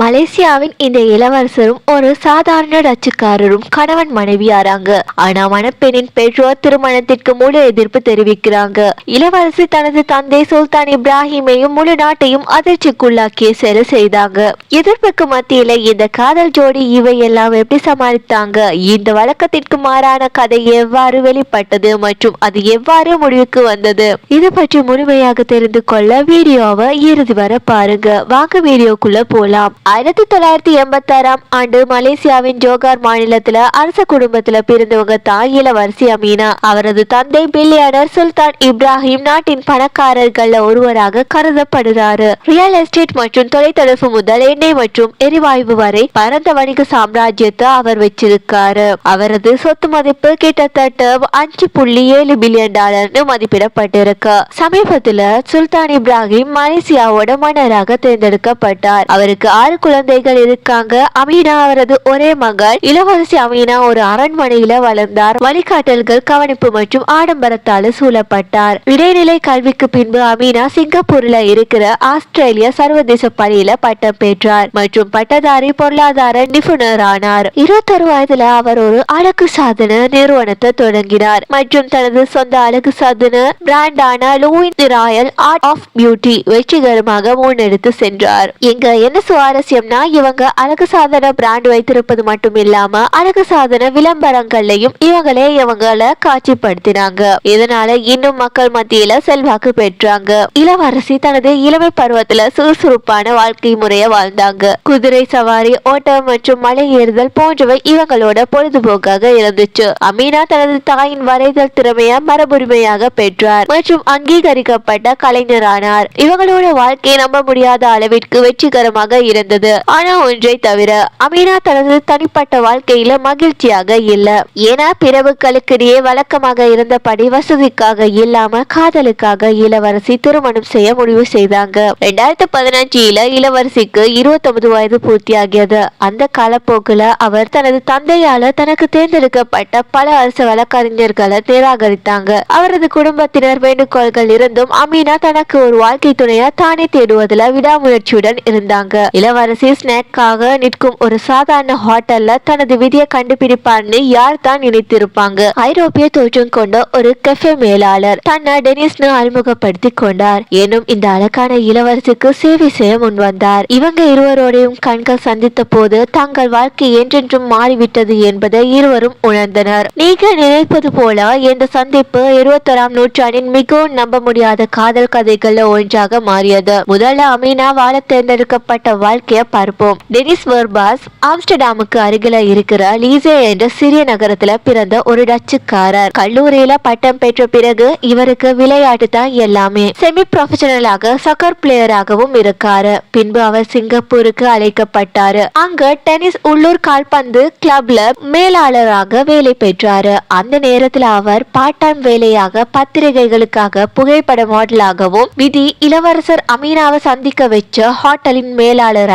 மலேசியாவின் இந்த இளவரசரும் ஒரு சாதாரண டச்சுக்காரரும் கணவன் மனைவியாராங்க. ஆனா மணப்பெண்ணின் பெற்றோர் திருமணத்திற்கு முழு எதிர்ப்பு தெரிவிக்கிறாங்க. இளவரசி தனது தந்தை சுல்தான் இப்ராஹிமையும் முழு நாட்டையும் அதிர்ச்சிக்குள்ளாக்கிய செயலை செய்தாங்க. எதிர்ப்புக்கு மத்தியில இந்த காதல் ஜோடி இவை எல்லாம் எப்படி சமாளித்தாங்க? இந்த வழக்கத்திற்கு மாறான கதை எவ்வாறு வெளிப்பட்டது மற்றும் அது எவ்வாறு முடிவுக்கு வந்தது? இது பற்றி முழுமையாக தெரிந்து கொள்ள வீடியோவை இறுதி வர பாருங்க. வாங்க வீடியோக்குள்ள போலாம். ஆயிரத்தி தொள்ளாயிரத்தி எண்பத்தி ஆறாம் ஆண்டு மலேசியாவின் ஜோகார் மாநிலத்துல அரச குடும்பத்துல பிறந்தவங்க தான் இளவரசி அமீனா. அவரது தந்தை பில்லியனர் சுல்தான் இப்ராஹிம் நாட்டின் பணக்காரர்கள்ல ஒருவராக கருதப்படுறாரு. ரியல் எஸ்டேட் மற்றும் தொலைத்தொடர்பு முதல் எண்ணெய் மற்றும் எரிவாயு வரை பரந்த வணிக சாம்ராஜ்யத்தை அவர் வச்சிருக்காரு. அவரது சொத்து மதிப்பு கிட்டத்தட்ட அஞ்சு புள்ளி ஏழு பில்லியன் டாலர்னு மதிப்பிடப்பட்டிருக்கு. சமீபத்துல சுல்தான் இப்ராஹிம் மலேசியாவோட மன்னராக தேர்ந்தெடுக்கப்பட்டார். அவருக்கு ஆறு குழந்தைகள் இருக்காங்க. அமீனா அவரது ஒரே மகள். இளவரசி அமீனா ஒரு அரண்மனையில வளர்ந்தார். வழிகாட்டல்கள் கவனிப்பு மற்றும் ஆடம்பரத்தால சூழப்பட்டார். இடைநிலை கல்விக்கு பின்பு அமீனா சிங்கப்பூர்ல இருக்கிற ஆஸ்திரேலிய சர்வதேச பள்ளியில பட்டம் பெற்றார் மற்றும் பட்டதாரி பொருளாதார நிபுணர் ஆனார். இருபத்தொரு வயதுல அவர் ஒரு அழகு சாதன நிறுவனத்தை தொடங்கினார் மற்றும் தனது சொந்த அழகு சாதன பிராண்டான லூயின் ராயல் ஆர்ட் ஆஃப் பியூட்டி வெற்றிகரமாக முன்னெடுத்து சென்றார். இங்க என்ன ரகசியம்னா இவங்க அழகு சாதன பிராண்ட் வைத்திருப்பது மட்டும் இல்லாம அழகு சாதன விளம்பரங்கள்லயும் இவங்களே இவங்கள காட்சிப்படுத்தினாங்க. இதனால இன்னும் மக்கள் மத்தியில செல்வாக்கு பெற்றாங்க. இளவரசி தனது இளமை பருவத்துல சுறுசுறுப்பான வாழ்க்கை முறைய வாழ்ந்தாங்க. குதிரை சவாரி ஓட்டம் மற்றும் மலை ஏறுதல் போன்றவை இவங்களோட பொழுதுபோக்காக இருந்துச்சு. அமீனா தனது தாயின் வரைதல் திறமைய மரபுரிமையாக பெற்றார் மற்றும் அங்கீகரிக்கப்பட்ட கலைஞரானார். இவங்களோட வாழ்க்கை நம்ப முடியாத அளவிற்கு வெற்றிகரமாக இருந்தது. ஆனா ஒன்றை தவிர அமீனா தனது தனிப்பட்ட வாழ்க்கையில மகிழ்ச்சியாக இல்ல. ஏன்னா பிறவுகளுக்கிடையே வழக்கமாக இருந்தபடி வசதிக்காக இல்லாம காதலுக்காக இளவரசி திருமணம் செய்ய முடிவு செய்தாங்க. ரெண்டாயிரத்தி பதினஞ்சுல இளவரசிக்கு இருபத்தொன்பது வயது பூர்த்தியாகியது. அந்த காலப்போக்குல அவர் தனது தந்தையால தனக்கு தேர்ந்தெடுக்கப்பட்ட பல அரசு வழக்கறிஞர்களை நிராகரித்தாங்க. அவரது குடும்பத்தினர் வேண்டுகோள்கள் இருந்தும் அமீனா தனக்கு ஒரு வாழ்க்கை துணையா தானே தேடுவதில் விடாமுயற்சியுடன் இருந்தாங்க. இளவரசி ஸ்நாக்காக நிற்கும் ஒரு சாதாரண ஹோட்டல்ல தனது விதியை கண்டுபிடிப்பார்னு யார் தான் நினைத்திருப்பாங்க. ஐரோப்பிய தோற்றம் கொண்ட ஒரு கெஃபே மேலாளர் தன்னை டெனிஸ்னு அறிமுகப்படுத்தி கொண்டார். எனும் இந்த அழகான இளவரசிக்கு சேவை செய்ய முன்வந்தார் இவங்க இருவரோடையும் கண்கள் சந்தித்த போது தங்கள் வாழ்க்கை என்றென்றும் மாறிவிட்டது என்பதை இருவரும் உணர்ந்தனர். நீங்கள் நினைப்பது போல இந்த சந்திப்பு இருபத்தொராம் நூற்றாண்டின் மிகவும் நம்ப முடியாத காதல் கதைகள்ல ஒன்றாக மாறியது. முதல்ல அமீனா வாழ தேர்ந்தெடுக்கப்பட்ட வாழ்க்கை வாழ்க்கைய பார்ப்போம். டெனிஸ் வெர்பாஸ் ஆம்ஸ்டர்டாமுக்கு அருகில இருக்கிற லீசே என்ற சிறிய நகரத்துல பிறந்த ஒரு டச்சுக்காரர். கல்லூரியில பட்டம் பெற்ற பிறகு இவருக்கு விளையாட்டு தான் எல்லாமே. செமி ப்ரொஃபஷனலாக சக்கர் பிளேயராகவும் இருக்காரு. பின்பு அவர் சிங்கப்பூருக்கு அழைக்கப்பட்டாரு. அங்க டென்னிஸ் உள்ளூர் கால்பந்து கிளப்ல மேலாளராக வேலை பெற்றாரு. அந்த நேரத்தில் அவர் பார்ட் டைம் வேலையாக பத்திரிகைகளுக்காக புகைப்பட மாடலாகவும் விதி இளவரசர் அமீனாவை சந்திக்க வச்ச ஹோட்டலின்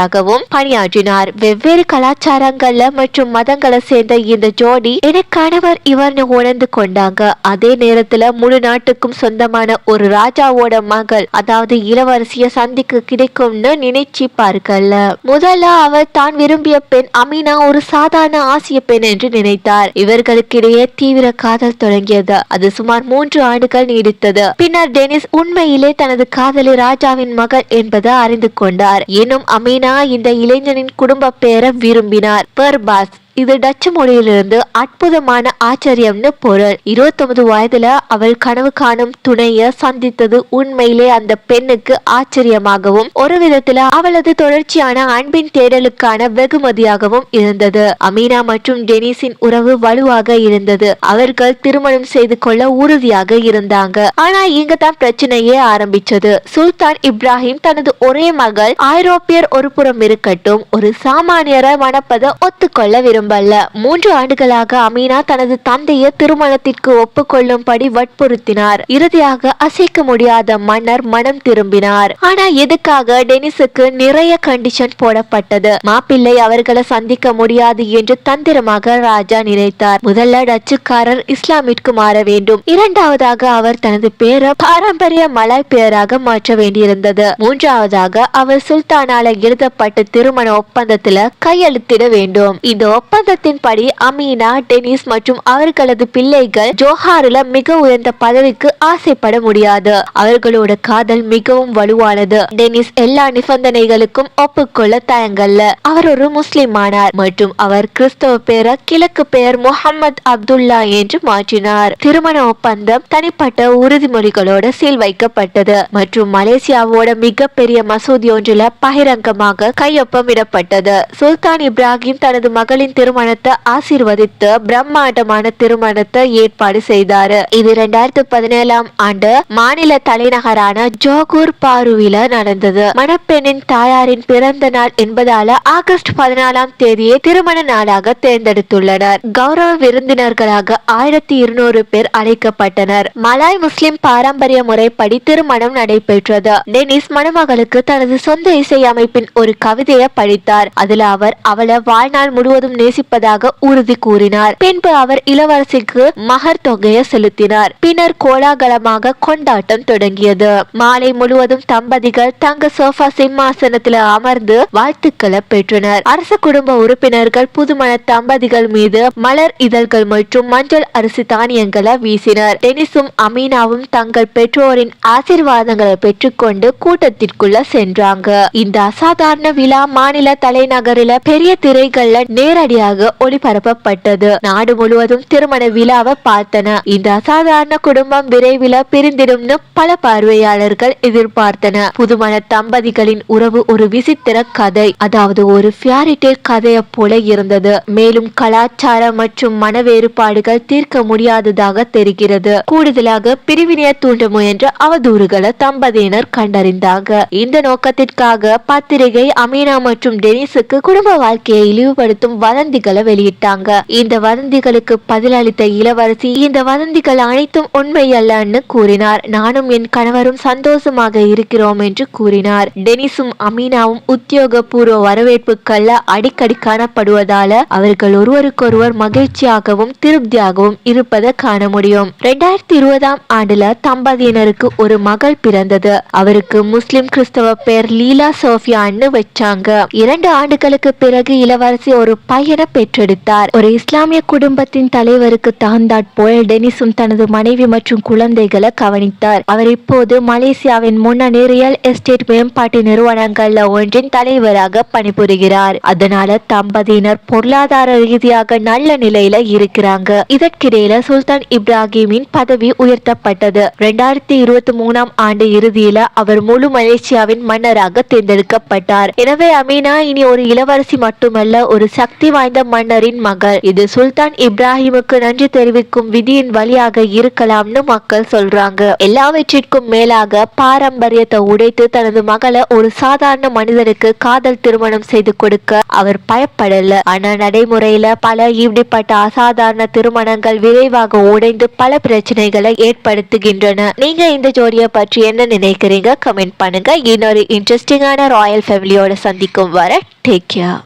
நடிகராகவும் பணியாற்றினார். வெவ்வேறு கலாச்சாரங்கள்ல மற்றும் மதங்களை சேர்ந்த இந்த ஜோடி என கணவர் இவர்னு உணர்ந்து கொண்டாங்க. அதே நேரத்துல முழு நாட்டுக்கும் சொந்தமான ஒரு ராஜாவோட மகள் அதாவது இளவரசிய சந்திக்கு கிடைக்கும்னு நினைச்சு பார்க்கல முதல்ல அவர் தான் விரும்பிய பெண் அமீனா ஒரு சாதாரண ஆசிய பெண் என்று நினைத்தார். இவர்களுக்கிடையே தீவிர காதல் தொடங்கியது. அது சுமார் மூன்று ஆண்டுகள் நீடித்தது. பின்னர் டெனிஸ் உண்மையிலே தனது காதலி ராஜாவின் மகள் என்பதை அறிந்து கொண்டார். எனும் அமீனா இந்த இளைஞனின் குடும்ப பெயரை விரும்பினார். பர்பாஸ் இது டச்சு மொழியிலிருந்து அற்புதமான ஆச்சரியம்னு பொருள். இருபத்தொன்பது வயதுல அவள் கனவு காணும் துணைய சந்தித்தது உண்மையிலே அந்த பெண்ணுக்கு ஆச்சரியமாகவும் ஒரு விதத்துல அவளது தொடர்ச்சியான அன்பின் தேடலுக்கான வெகுமதியாகவும் இருந்தது. அமீனா மற்றும் டெனிஸின் உறவு வலுவாக இருந்தது. அவர்கள் திருமணம் செய்து கொள்ள உறுதியாக இருந்தாங்க. ஆனா இங்க தான் பிரச்சனையே ஆரம்பிச்சது. சுல்தான் இப்ராஹிம் தனது ஒரே மகள் ஐரோப்பியர் ஒரு புறம் இருக்கட்டும் ஒரு சாமானியரை மணப்பதை ஒத்துக்கொள்ள விரும்ப குடும்பல்ல மூன்று ஆண்டுகளாக அமீனா தனது தந்தையை திருமணத்திற்கு ஒப்புக்கொள்ளும்படி வற்புறுத்தினார். இறுதியாக அசைக்க முடியாத மன்னர் மனம் திரும்பினார். ஆனா எதுக்காக டெனிஸுக்கு நிறைய கண்டிஷன் போடப்பட்டது? மாப்பிள்ளை அவர்களை சந்திக்க முடியாது என்று தந்திரமாக ராஜா நினைத்தார். முதல்ல டச்சுக்காரர் இஸ்லாமிற்கு மாற வேண்டும். இரண்டாவதாக அவர் தனது பேரை பாரம்பரிய மலாய் பெயராக மாற்ற வேண்டியிருந்தது. மூன்றாவதாக அவர் சுல்தானால எழுதப்பட்ட திருமண ஒப்பந்தத்துல கையெழுத்திட வேண்டும். இந்த ஒப்பந்தத்தின்படி அமீனா டெனிஸ் மற்றும் அவர்களது பிள்ளைகள் ஜோஹாரில் மிக உயர்ந்த பதவிக்கு ஆசைப்பட முடியாது. அவர்களோட காதல் மிகவும் வலுவானது. டெனிஸ் எல்லா நிபந்தனைகளுக்கும் ஒப்புக்கொள்ள தயங்கல்ல. அவர் ஒரு முஸ்லிம் ஆனார் மற்றும் அவர் கிறிஸ்தவ பேர கிழக்கு பெயர் முகமது அப்துல்லா என்று மாற்றினார். திருமண ஒப்பந்தம் தனிப்பட்ட உறுதிமொழிகளோட சீல் வைக்கப்பட்டது மற்றும் மலேசியாவோட மிகப்பெரிய மசூதி ஒன்றில் பகிரங்கமாக கையொப்பமிடப்பட்டது. சுல்தான் இப்ராஹிம் தனது மகளின் திருமணத்தை ஆசீர்வதித்து பிரம்மாண்டமான திருமணத்தை ஏற்பாடு செய்தார். இது இரண்டாயிரத்தி பதினேழாம் ஆண்டு மாநில தலைநகரான ஜோகூர் பாருவில நடந்தது. மணப்பெண்ணின் தாயாரின் பிறந்த நாள் என்பதால ஆகஸ்ட் பதினாலாம் தேதியை திருமண நாளாக தேர்ந்தெடுத்துள்ளனர். கௌரவ விருந்தினர்களாக ஆயிரத்தி இருநூறு பேர் அழைக்கப்பட்டனர். மலாய் முஸ்லிம் பாரம்பரிய முறைப்படி திருமணம் நடைபெற்றது. டெனிஸ் மணமகளுக்கு தனது சொந்த இசை அமைப்பின் ஒரு கவிதையை படித்தார். அதில் அவர் அவளை வாழ்நாள் முழுவதும் நேசிப்பதாக உறுதி கூறினார். பின்பு அவர் இளவரசிக்கு மகர் தொகையை செலுத்தினார். பின்னர் கோலாகலமாக கொண்டாட்டம் தொடங்கியது. மாலை முழுவதும் தம்பதிகள் தங்க சோஃபா சிம்மாசனத்தில் அமர்ந்து வாழ்த்துக்களை பெற்றனர். அரச குடும்ப உறுப்பினர்கள் புதுமண தம்பதிகள் மீது மலர் இதழ்கள் மற்றும் மஞ்சள் அரிசி தானியங்களை வீசினர். டெனிஸும் அமீனாவும் தங்கள் பெற்றோரின் ஆசிர்வாதங்களை பெற்றுக்கொண்டு கூட்டத்திற்குள்ள சென்றாங்க. இந்த அசாதாரண விழா மாநில தலைநகரில பெரிய திரைகள்ல நேரடியாக ஒளிபரப்பப்பட்டது. நாடு முழுவதும் திருமண விழாவை பார்த்தன. இந்த அசாதாரண குடும்பம் விரைவில் பிரிந்திடும்னு பல பார்வையாளர்கள் எதிர்பார்த்தன. புதுமண தம்பதிகளின் உறவு ஒரு விசித்திர கதை. அதாவது ஒரு ஃபியாரிடேல் கதையை போல இருந்தது. மேலும் கலாச்சார மற்றும் மன வேறுபாடுகள் தீர்க்க முடியாததாக தெரிகிறது. கூடுதலாக பிரிவினையை தூண்ட முயன்ற அவதூறுகளை தம்பதியினர் கண்டறிந்தாங்க. இந்த நோக்கத்திற்காக பத்திரிகை அமீனா மற்றும் டெனிஸுக்கு குடும்ப வாழ்க்கையை இழிவுபடுத்தும் வதந்திகளை வெளியிட்டாங்க. இந்த வதந்திகளுக்கு பதிலளித்த இளவரசி இந்த வதந்திகள் அனைத்தும் உண்மை அல்லன்னு கூறினார். நானும் என் கணவரும் சந்தோஷமாக இருக்கிறோம் என்று கூறினார். டெனிஸும் அமீனாவும் உத்தியோகபூர்வ வரவேற்புக்கள்ல அடிக்கடி காணப்படுவதால அவர்கள் ஒருவருக்கொருவர் மகிழ்ச்சியாகவும் திருப்தியாகவும் இருப்பதை காண முடியும். ரெண்டாயிரத்தி இருபதாம் ஆண்டுல தம்பதியினருக்கு ஒரு மகள் பிறந்தது. அவருக்கு முஸ்லிம் கிறிஸ்தவ பெயர் லீலா சோஃபியான்னு வச்சாங்க. இரண்டு ஆண்டுகளுக்கு பிறகு இளவரசி ஒரு பையனை பெற்றெடுத்தார். ஒரு இஸ்லாமிய குடும்பத்தின் தலைவருக்கு தாந்தாட் போல் டெனிஸும் தனது மனைவி மற்றும் குழந்தைகளை கவனித்தார். அவர் இப்போது மலேசியாவின் முன்னணி ரியல் எஸ்டேட் மேம்பாட்டு நிறுவனங்கள்ல ஒன்றின் தலைவராக பணிபுரிகிறார். அதனால தம்பதியினர் பொருளாதார ரீதியாக நல்ல நிலையில இருக்கிறாங்க. இதற்கிடையில சுல்தான் இப்ராஹிமின் பதவி உயர்த்தப்பட்டது. இரண்டாயிரத்தி இருபத்தி மூணாம் ஆண்டு இறுதியில அவர் முழு மலேசியாவின் மன்னராக தேர்ந்தெடுக்கப்பட்டார். எனவே அமீனா இனி ஒரு இளவரசி மட்டுமல்ல ஒரு சக்தி வாய்ந்த மன்னரின் மகள். இது சுல்தான் இப்ராஹிமுக்கு நன்றி தெரிவிக்கும் விதியின் வழியாக இருக்கலாம்னு மக்கள் சொல்றாங்க. எல்லாவற்றிற்கும் மேலாக பாரம்பரியத்தை உடைத்து தனது மகளை ஒரு சாதாரண மனிதனுக்கு காதல் திருமணம் செய்து கொடுக்க அவர் பயப்படல. ஆனா நடைமுறையில பல இப்படிப்பட்ட அசாதாரண திருமணங்கள் விரைவாக உடைந்து பல பிரச்சனைகளை ஏற்படுத்துகின்றன. நீங்க இந்த ஜோடியை பற்றி என்ன நினைக்கிறீங்க? கமெண்ட் பண்ணுங்க. இன்னொரு இன்ட்ரெஸ்டிங்கான ராயல் ஃபேமிலியோட சந்திக்கும் வர டேக் கேர்